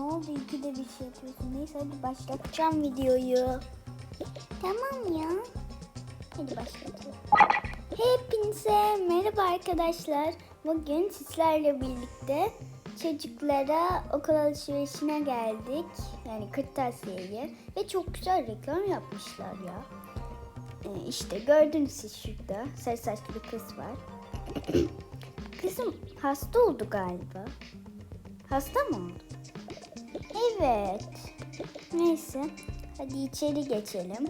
ne oldu iki de bir şey yapıyorsun. Neyse hadi başlatacağım videoyu. Tamam ya. Hadi başlatalım. Hepinize merhaba arkadaşlar. Bugün sizlerle birlikte çocuklara okul alışverişine geldik. Yani kırtasiyeye. Ve çok güzel reklam yapmışlar ya. Ee, işte gördünüz siz şurada. Sarı saçlı bir kız var. Kızım hasta oldu galiba. Hasta mı oldu? Evet. Neyse. Hadi içeri geçelim.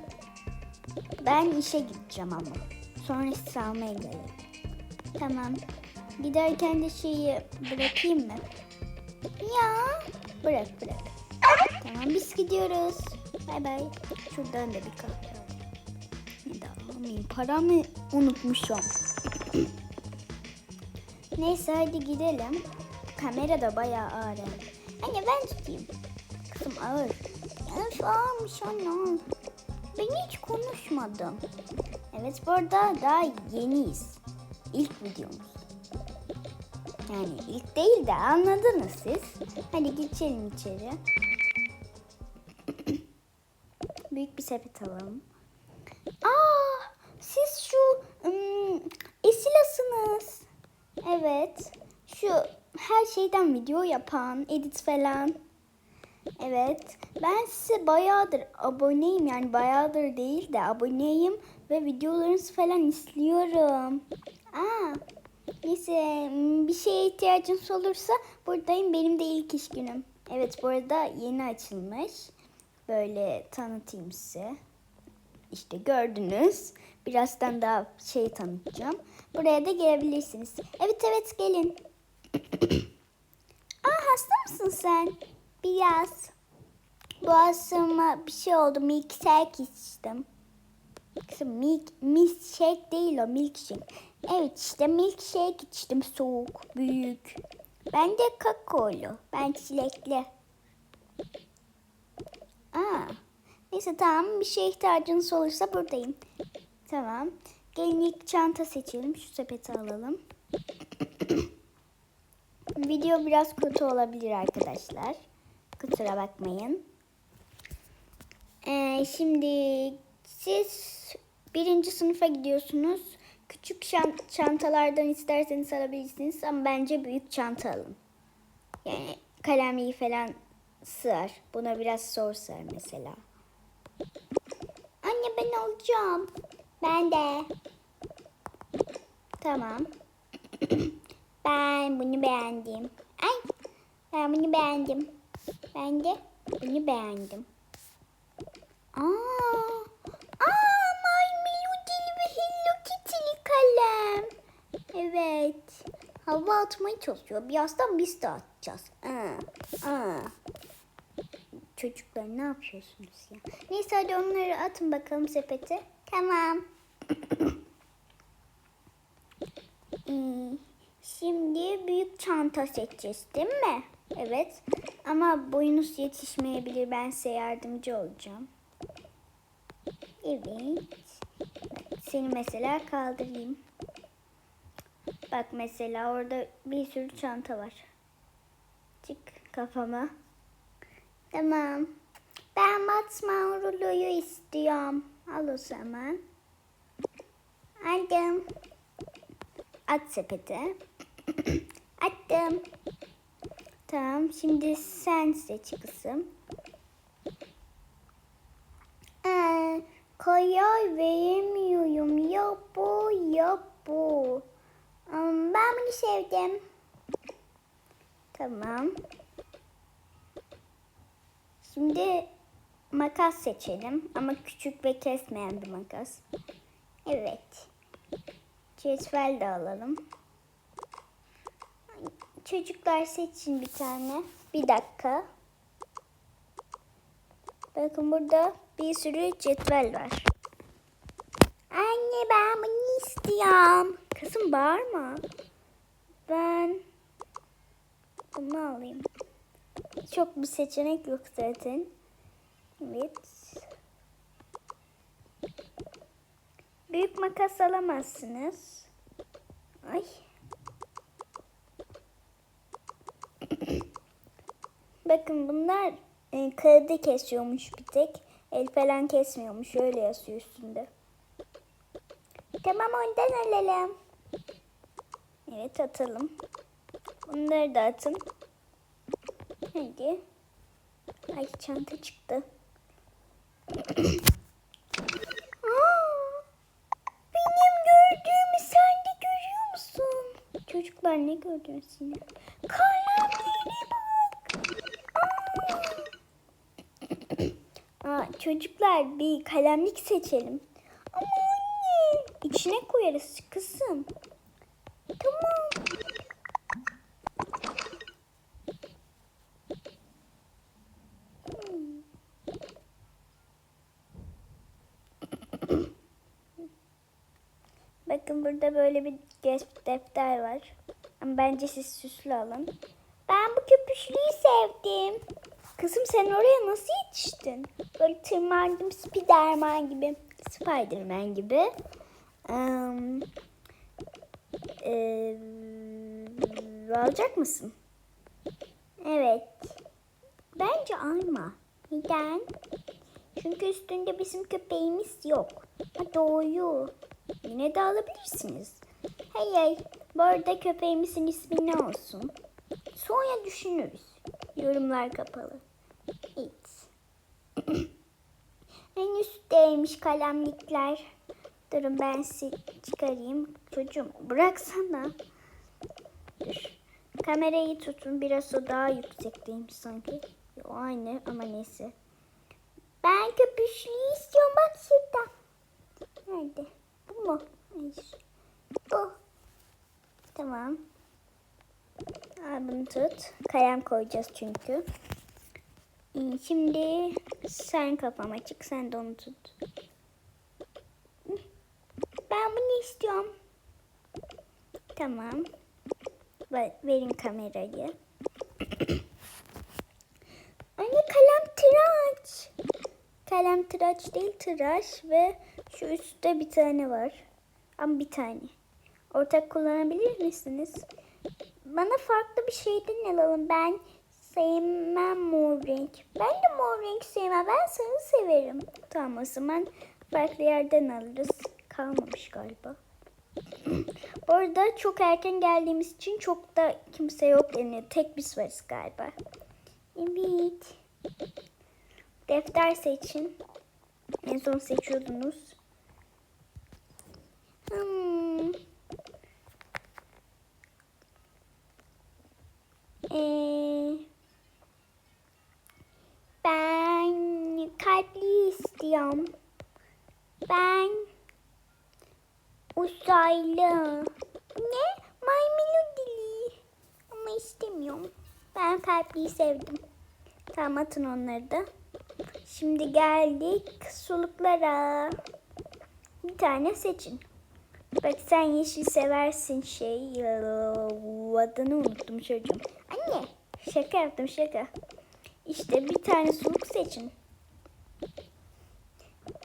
Ben işe gideceğim ama. Sonra sizi almaya gelirim. Tamam. Giderken de şeyi bırakayım mı? Ya. Bırak bırak. Tamam biz gidiyoruz. Bay bay. Şuradan da bir kahve alayım. Ne de alamayayım. Paramı unutmuşum. Neyse hadi gidelim. Kamera da bayağı ağır. Anne ben tutayım. Kızım ağır. Ya şu ağırmış anne. Ben hiç konuşmadım. Evet bu arada daha yeniyiz. İlk videomuz. Yani ilk değil de anladınız siz. Hadi geçelim içeri. Büyük bir sepet alalım. Aa, siz şu ım, Esilas'ınız. Evet. Şu her şeyden video yapan, edit falan. Evet. Ben size bayağıdır aboneyim. Yani bayağıdır değil de aboneyim. Ve videolarınızı falan izliyorum. Aa, neyse bir şeye ihtiyacınız olursa buradayım. Benim de ilk iş günüm. Evet bu arada yeni açılmış. Böyle tanıtayım size. İşte gördünüz. Birazdan daha şey tanıtacağım. Buraya da gelebilirsiniz. Evet evet gelin. Aa hasta mısın sen? Biraz. Boğazıma bir şey oldu. Milkshake içtim. Kızım milk, milkshake değil o milkshake. Evet işte milkshake içtim soğuk, büyük. Ben de kakaolu. Ben çilekli. Aa, neyse tamam bir şeye ihtiyacınız olursa buradayım. Tamam. Gelin ilk çanta seçelim. Şu sepeti alalım. Video biraz kötü olabilir arkadaşlar. Kusura bakmayın. Ee, şimdi siz birinci sınıfa gidiyorsunuz. Küçük çantalardan isterseniz alabilirsiniz ama bence büyük çanta alın. Yani kalemliği falan sığar. Buna biraz zor sığar mesela. Anne ben alacağım. Ben de. Tamam. ben bunu beğendim. Ay. Ben bunu beğendim. Ben de bunu beğendim. Aa. Aa, My Melody ve Hello Kitty'li kalem. Evet. Hava atmaya çalışıyor. Birazdan biz de atacağız. Aa, aa. Çocuklar ne yapıyorsunuz ya? Neyse hadi onları atın bakalım sepete. Tamam. Hmm, Şimdi büyük çanta seçeceğiz değil mi? Evet. Ama boyunuz yetişmeyebilir. Ben size yardımcı olacağım. Evet. Seni mesela kaldırayım. Bak mesela orada bir sürü çanta var. Çık kafama. Tamam. Ben Batman ruloyu istiyorum. Al o zaman. Aldım. At sepete. Attım. Tamam. Şimdi sen seç kızım. Ee, karar veremiyorum. Ya bu ya bu. Hmm, Ben bunu sevdim. Tamam. Şimdi makas seçelim ama küçük ve kesmeyen bir makas. Evet. Cetvel de alalım. Çocuklar seçin bir tane. Bir dakika. Bakın burada bir sürü cetvel var. Anne ben bunu istiyorum. Kızım bağırma. Ben bunu alayım. Çok bir seçenek yok zaten. Evet. Büyük makas alamazsınız. Ay. Bakın bunlar e, kağıdı kesiyormuş bir tek. El falan kesmiyormuş. Öyle yazıyor üstünde. Tamam ondan alalım. Evet atalım. Bunları da atın. Hadi. Ay çanta çıktı. Benim gördüğümü sen de görüyor musun? Çocuklar ne gördünüz yine? Kalemlere bak. Aa. Aa, çocuklar bir kalemlik seçelim. Ama anne içine koyarız kızım. Tamam. Hmm. Bakın burada böyle bir defter var. Ama bence siz süslü alın. Ben bu köpüşlüyü sevdim. Kızım sen oraya nasıl yetiştin? Böyle tırmandım Spiderman gibi. Spiderman gibi. Um, eee, alacak mısın? Evet. Bence alma. Neden? Çünkü üstünde bizim köpeğimiz yok. Ha, doğru. Yine de alabilirsiniz. Hey hey. Bu arada köpeğimizin ismi ne olsun? Sonra düşünürüz. Yorumlar kapalı. Evet. en üstteymiş kalemlikler. Durun ben size çıkarayım. Çocuğum bıraksana. Dur. Kamerayı tutun. Biraz o daha yüksekteymiş sanki. Yo, aynı ama neyse. Ben köpüşlüyü istiyorum. Bak şurada. Nerede? Bu mu? Hayır. Bu. Tamam. Al bunu tut. Kalem koyacağız çünkü. İyi, Şimdi sen kafam açık. Sen de onu tut. Ben bunu istiyorum. Tamam. Ver- Verin kamerayı. Anne kalem tıraş. Kalem tıraş değil tıraş ve şu üstte bir tane var. Ama bir tane. Ortak kullanabilir misiniz? Bana farklı bir şeyden alalım. Ben sevmem mor renk. Ben de mor renk sevmem. Ben sarı severim. Tamam o zaman farklı yerden alırız. Kalmamış galiba. Orada çok erken geldiğimiz için çok da kimse yok deniyor. Tek biz varız galiba. Evet. Defter seçin. En son seçiyordunuz. Hmm. Ee, ben kalpli istiyorum. Ben uzaylı. Ne? My Melody. Ama istemiyorum. Ben kalpliyi sevdim. Tamam atın onları da. Şimdi geldik soluklara. Bir tane seçin. Bak sen yeşil seversin şey. Adını unuttum çocuğum. Anne şaka yaptım şaka. İşte bir tane soluk seçin.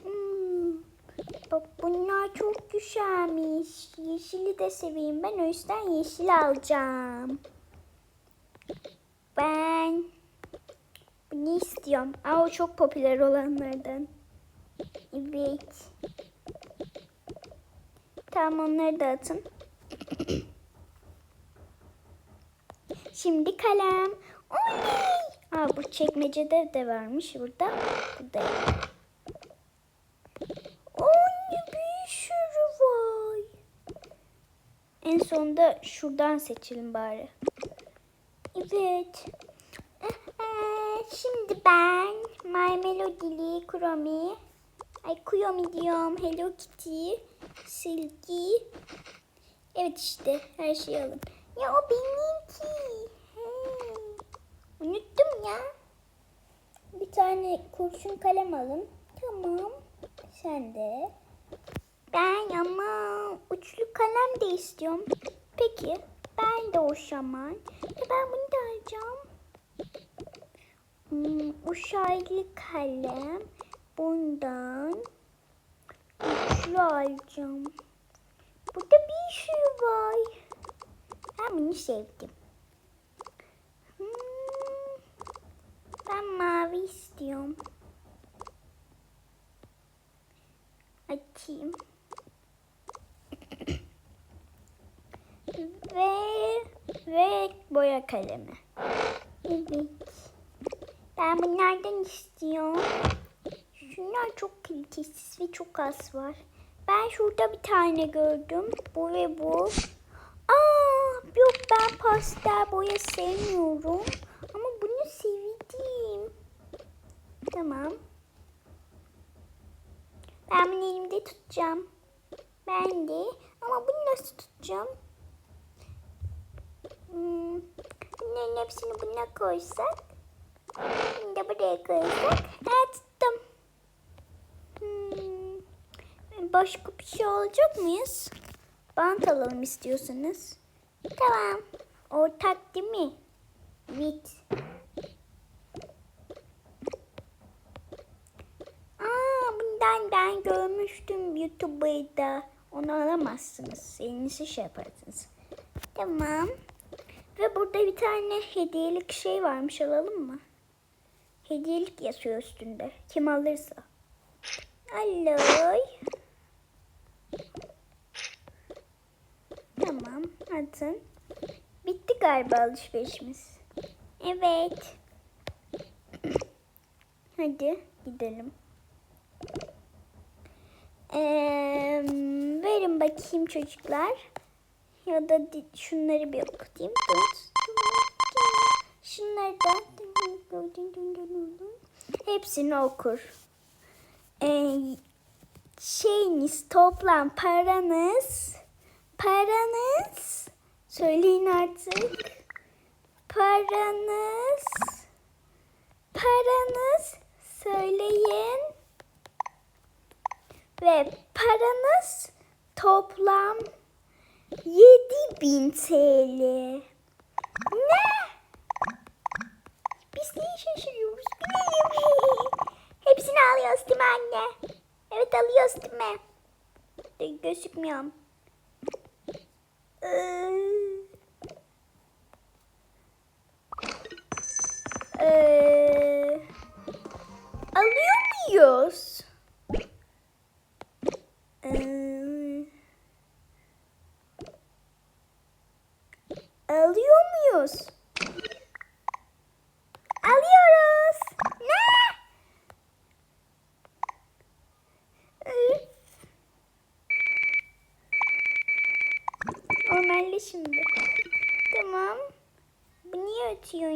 Hmm, bak bunlar çok güzelmiş. Yeşili de seveyim. Ben o yüzden yeşil alacağım. Ben bunu istiyorum. Aa, o çok popüler olanlardan. Evet. Tamam onları da atın. Şimdi kalem. Oley! Aa, bu çekmecede de varmış burada. Burada. Anne bir sürü var. En sonunda şuradan seçelim bari. Evet. Şimdi ben My Melody'li Kuromi. Ay Kuyomi diyorum. Hello Kitty. Silgi. Evet işte her şeyi alın. Ya o benimki. He. Unuttum ya. Bir tane kurşun kalem alın. Tamam. Sen de. Ben ama uçlu kalem de istiyorum. Peki. Ben de o şaman. E ben bunu da alacağım. Hmm, uşaylı kalem. Bundan uçlu alacağım. Burada bir sürü var. Ben bunu sevdim. Hmm, mavi istiyorum. Açayım. Ve ve boya kalemi. Evet. Ben bunlardan istiyorum. Şunlar çok kalitesiz ve çok az var. Ben şurada bir tane gördüm. Bu ve bu. Aa, yok ben pastel boya sevmiyorum. Ama bunu sevdim. Tamam. Ben bunu elimde tutacağım. Ben de. Ama bunu nasıl tutacağım? Hmm, bunların hepsini buna koysak. Bunu da buraya koysak. Ha tuttum. Hmm, başka bir şey alacak mıyız? Bant alalım istiyorsanız. Tamam. Ortak değil mi? Evet. Aa, bundan ben görmüştüm YouTube'da. Onu alamazsınız. Elinizi şey yaparsınız. Tamam. Ve burada bir tane hediyelik şey varmış. Alalım mı? Hediyelik yazıyor üstünde. Kim alırsa. Aloy. Tamam. Atın. Bitti galiba alışverişimiz. Evet. Hadi gidelim. Ee, verin bakayım çocuklar. Ya da şunları bir okutayım. Şunları da hepsini okur. Ee, şeyiniz toplam paranız paranız söyleyin artık paranız paranız söyleyin ve paranız toplam 7000 TL. Ne? Biz niye şaşırıyoruz? Bilelim. Hepsini alıyoruz değil mi anne? Evet alıyoruz değil mi? Gözükmüyorum. Ee, ee, alıyor muyuz? Ee, alıyor muyuz? Alıyoruz. Ne? Üf. Normalde şimdi. Tamam. Bu niye ötüyor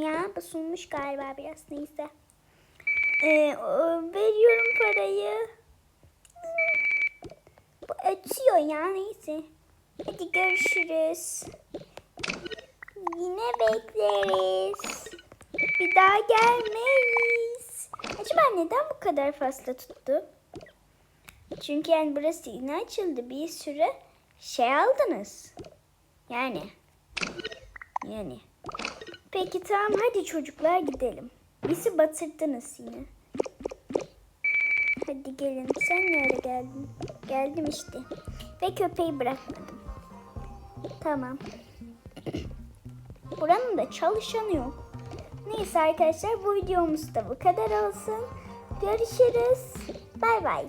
Basılmış galiba biraz neyse. Ee, veriyorum parayı. Bu ötüyor ya neyse. Hadi görüşürüz. Yine bekleriz. Bir daha gelmeyiz. Acaba neden bu kadar fazla tuttu? Çünkü yani burası yeni açıldı. Bir sürü şey aldınız. Yani. Yani. Peki tamam hadi çocuklar gidelim. Bizi batırdınız yine. Hadi gelin. Sen nereye geldin? Geldim işte. Ve köpeği bırakmadım. Tamam. Buranın da çalışanı yok. Neyse arkadaşlar bu videomuz da bu kadar olsun. Görüşürüz. Bay bay.